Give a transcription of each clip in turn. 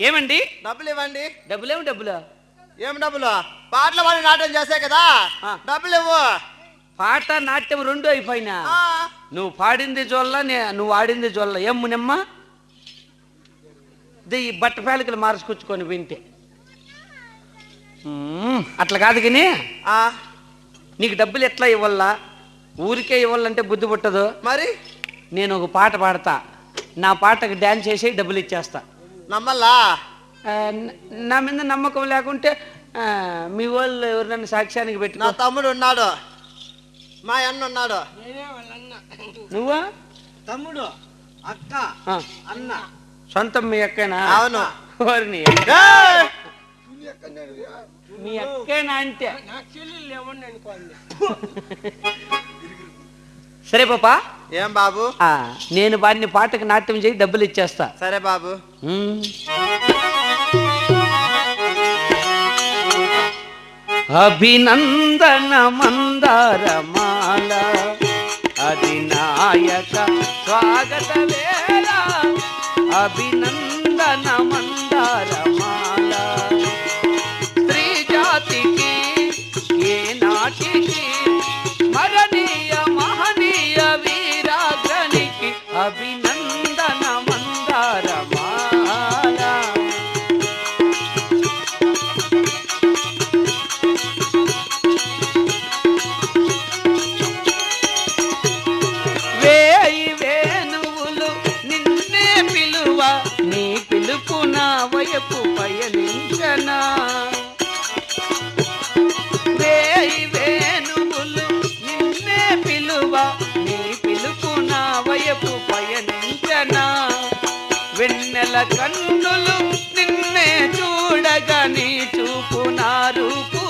ఏమండి? డబ్బులు ఇవ్వండి. డబ్బులేమి డబ్బులు? ఏం డబ్బులు? పాటలు పాడి నాట్యం చేసే కదా. డబ్బులు ఇవ్వు. పాట నాట్యం రెండు అయిపోయినా. నువ్వు పాడింది జోల్ల నువ్వు ఆడింది జోల్ల. ఏమ్మునమ్మ ఈ బట్ట పేలికలు మార్చుకొచ్చుకొని వింటే. అట్లా కాదు కానీ నీకు డబ్బులు ఎట్లా ఇవ్వాలా? ఊరికే ఇవ్వాలంటే బుద్ధి పుట్టదు. మరి? నేను ఒక పాట పాడతా. నా పాటకు డ్యాన్స్ చేసి డబ్బులు ఇచ్చేస్తా. నమ్మల్లా? న- నా మీద నమ్మకం లేకుంటే మీ వాళ్ళు ఎవరినైనా సాక్ష్యానికి నా పెట్టుకో తమ్ముడు ఉన్నాడు. మా అన్న ఉన్నాడు. నువ్వా? తమ్ముడు అక్క అన్న. సొంతం మీ అక్కనా? అవును. ఎవరిని ఏయ్! మీ అక్కేనా అంటే? సరే పాపా. ఏం బాబు? నేను వాడిని పాటకు నాట్యం చేసి డబ్బులు ఇచ్చేస్తా. సరే బాబు. అభినందన మందారమాల అధినాయక స్వాగత వేళ. అభినందన మందారమాల కన్నులు నిన్నే చూడగా నీ చూపు నా రూపు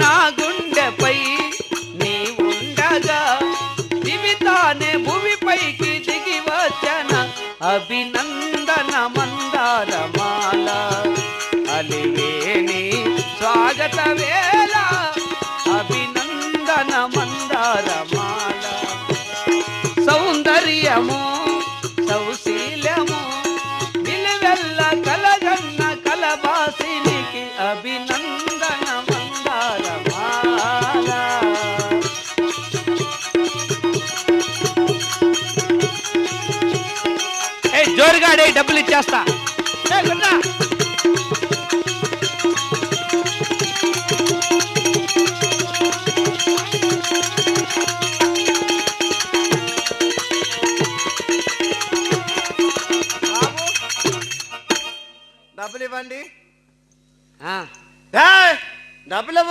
నా గుండెపై నీ ఉండగా జీవితానే భూమిపైకి దిగి వచ్చన? అభినందన మందారమాల అలివేణి స్వాగత వేళ అభినందన మందారమాల సౌందర్యము డబ్బులు ఇచ్చేస్తా. డబ్బులు ఇవ్వండి! డబ్బులు.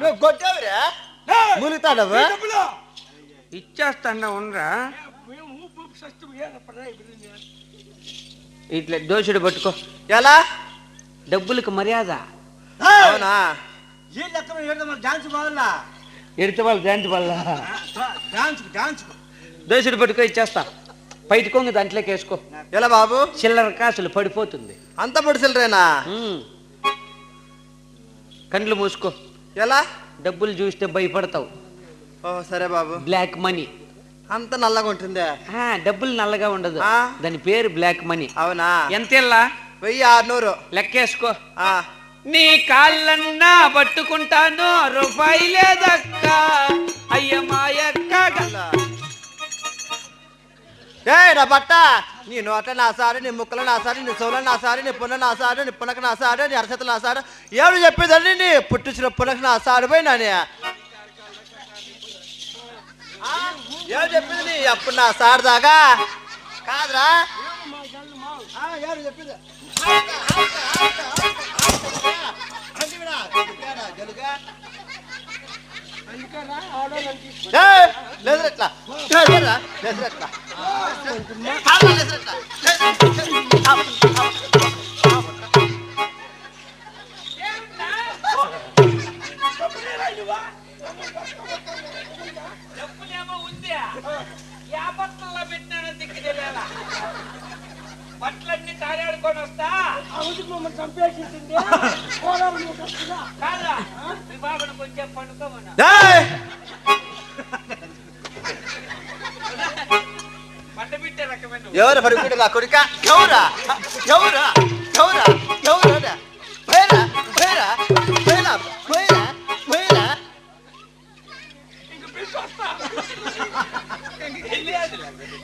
నువ్వు కొట్టావురా? ఇచ్చేస్తాను ఉండరా? ఇట్లా దోషుడు పట్టుకో. ఎలా? డబ్బులకు మర్యాద. అవునా? ఏ లెక్కన ఏడమ డాన్స్ బాగలా ఎడితే వాళ్ళు జాంతి వల్ల డాన్స్ డాన్స్. దోషుడు పట్టుకో ఇచ్చేస్తా. బయట కొంగు దాంట్లోకి వేసుకో. ఎలా బాబు? చిల్లర కాసులు పడిపోతుంది. అంత పొడిసిలరేనా ఉమ్. కండ్లు మూసుకో. ఎలా? డబ్బులు చూస్తే భయపడతావు. ఓ సరే బాబు. Black money. అంత నల్లగా ఉంటుందే? డబ్బులు నల్లగా ఉండదు. దాని పేరు బ్లాక్ మనీ అవునా? ఎంత వెయ్యి ఆరునూరు. లెక్కేసుకో. ఆ, నీ కాళ్ళన్నా పట్టుకుంటాను రూపాయి లేదక్క. అయ్య మాయక్క. ఏయ్ నా బట్ట. నీ నోట నా సారు నీ ముక్కల నా సారు నీ సోల నా సారు నీ పున్న నా సారు నీ పునక నా సారు నీ అరసతలు నా సారు ఏడు చెప్పేదండి నీ? పుట్టించిన పునక నా సారు పోయినాని ఏం చెప్పింది అప్పుడు నా సార్ దాకా కాదురా ఎవరు చెప్పింది లేదరట్లా లేదరట్లా లేదరట్లా లేదరట్లా డబ్బులేమో ఉందా. యాపట్లలో పెట్టినాను దిక్కు తెలియాల. బట్టలన్నీ తారాడుకొని వస్తా. మమ్మల్ని చంపేసింది. విభాగం కొంచెం పండుకోమన్నా. ఎవరు పడుకుంటే నా కొడుక? ఎవరా? ఎవరా? ఎవరా? ఎవరా?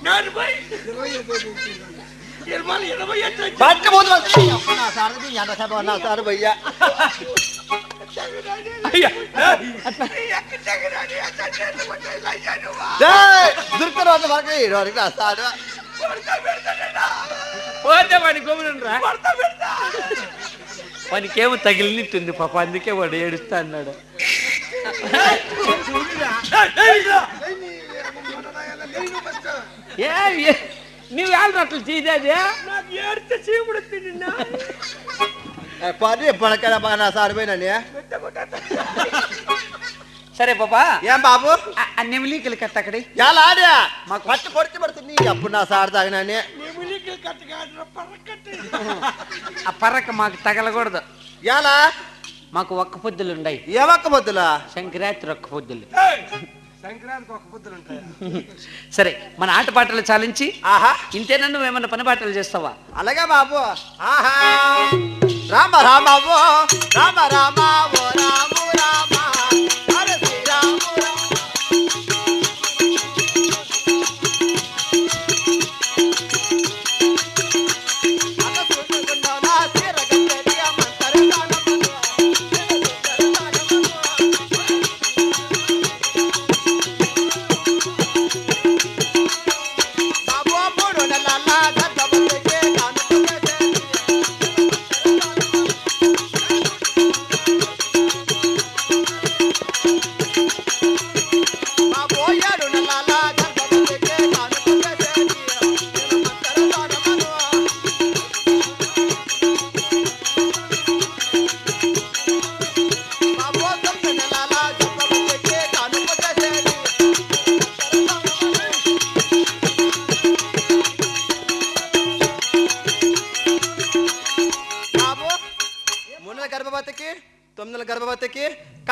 నేను పోయి ఇరవై ఇరవై ఎట్టు పట్టబోతు నా సార్ ఎండ సేప నా సార్ భయ్యా దొరుకుతారు వరకు వరకు నా సార్ పోతే వాడి గోమునురా వానికేమో తగిలినట్టుంది పాప అందుకే వాడు ఏడుస్తా అన్నాడు ఏ ఏ- నువ్వు వాళ్ళు అట్లా చేయదేది నాకు ఏడితే చీపుడు తిన్న పని పడకడ బాగా నా సార్ పోయినని సరే పాపా ఏం బాబు ఆ- ఆ నెమిలీకలు కట్ట అక్కడి ఎలా ఆడా మాకు పట్టు పొడిచి పడుతుంది అప్పుడు నా సార్ తాగినని నెమిలికి కట్టగాడు పరకట్టి ఆ పర్రక మాకు తగలకూడదు ఎలా మాకు ఒక్క పొద్దులు ఉన్నాయి సంక్రాంతి ఒక్క పొద్దులు. సంక్రాంతికి ఒక బుద్ధులు ఉంటాయి? సరే మన ఆటపాటలు చాలించి ఆహా. ఇంతేనా నువ్వేమన్నా పని పాటలు చేస్తావా? అలాగే బాబు. ఆహా. రామ రామ రామ రామ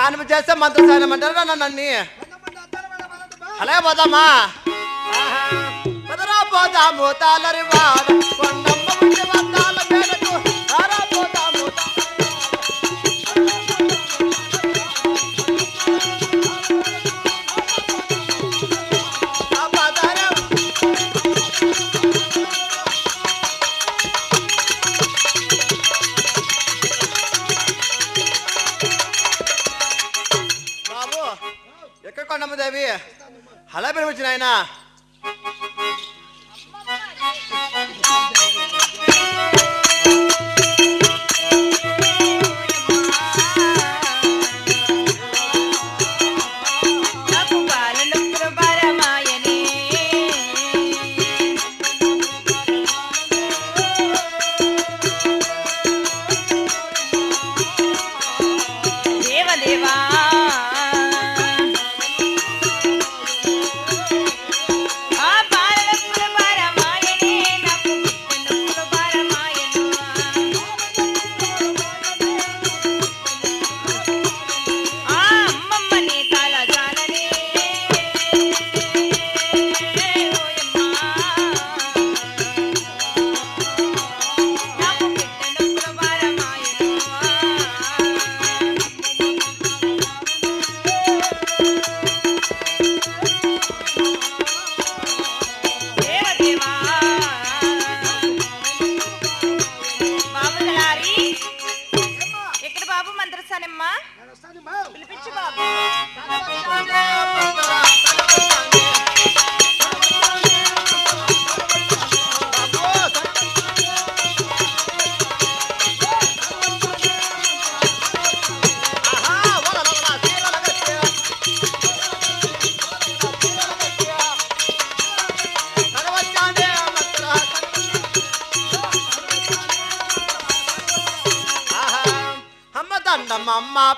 స్నానం చేస్తే మంత్ర స్నానం అంటారు నన్ను అన్ని? అలాగే పోదామా? పోదాము తాలరి వాడ కొండమ్మ ఎక్కడ దేవి. అలా పిలిపించిన ఆయన.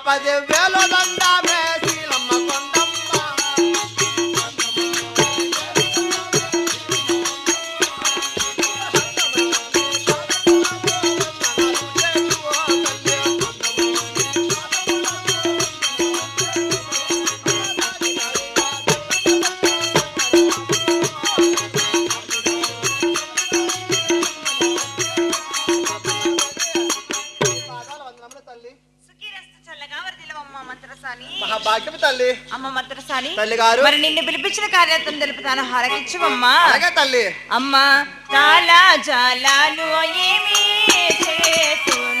పది వేలు తల్లి. అమ్మ మద్రసాలి తల్లి గారు. మరి నిన్ను పిలిపించిన కార్యక్రమం తెలుపుతాను. హరకిచ్చువమ్మా అలాగే తల్లి. అమ్మ చాలా జాలాలు ఏమీ చేస్తున్నా